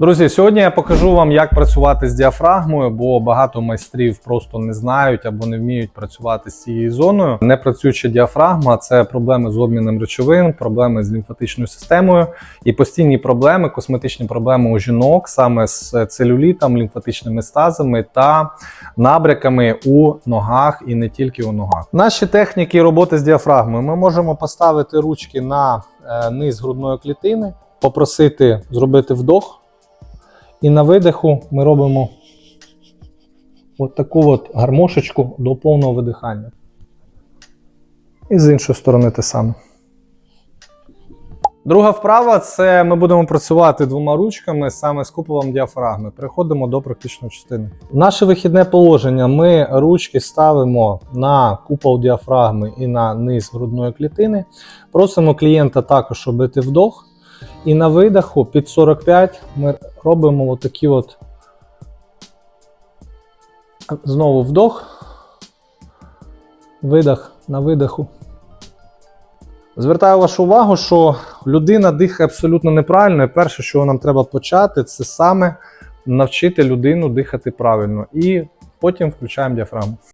Друзі, сьогодні я покажу вам, як працювати з діафрагмою, бо багато майстрів просто не знають або не вміють працювати з цією зоною. Непрацююча діафрагма це проблеми з обміном речовин, проблеми з лімфатичною системою і постійні проблеми, косметичні проблеми у жінок саме з целюлітом, лімфатичними стазами та набряками у ногах і не тільки у ногах. Наші техніки роботи з діафрагмою ми можемо поставити ручки на е, низ грудної клітини, попросити зробити вдох. І на видиху ми робимо от таку от гармошечку до повного видихання. І з іншої сторони те саме. Друга вправа це ми будемо працювати двома ручками саме з куполом діафрагми. Переходимо до практичної частини. Наше вихідне положення. Ми ручки ставимо на купол діафрагми і на низ грудної клітини. Просимо клієнта також робити вдох. І на видиху під 45 ми робимо отакі от знову вдох, видих на видиху. Звертаю вашу увагу, що людина дихає абсолютно неправильно. І перше, що нам треба почати, це саме навчити людину дихати правильно. І потім включаємо діафрагму.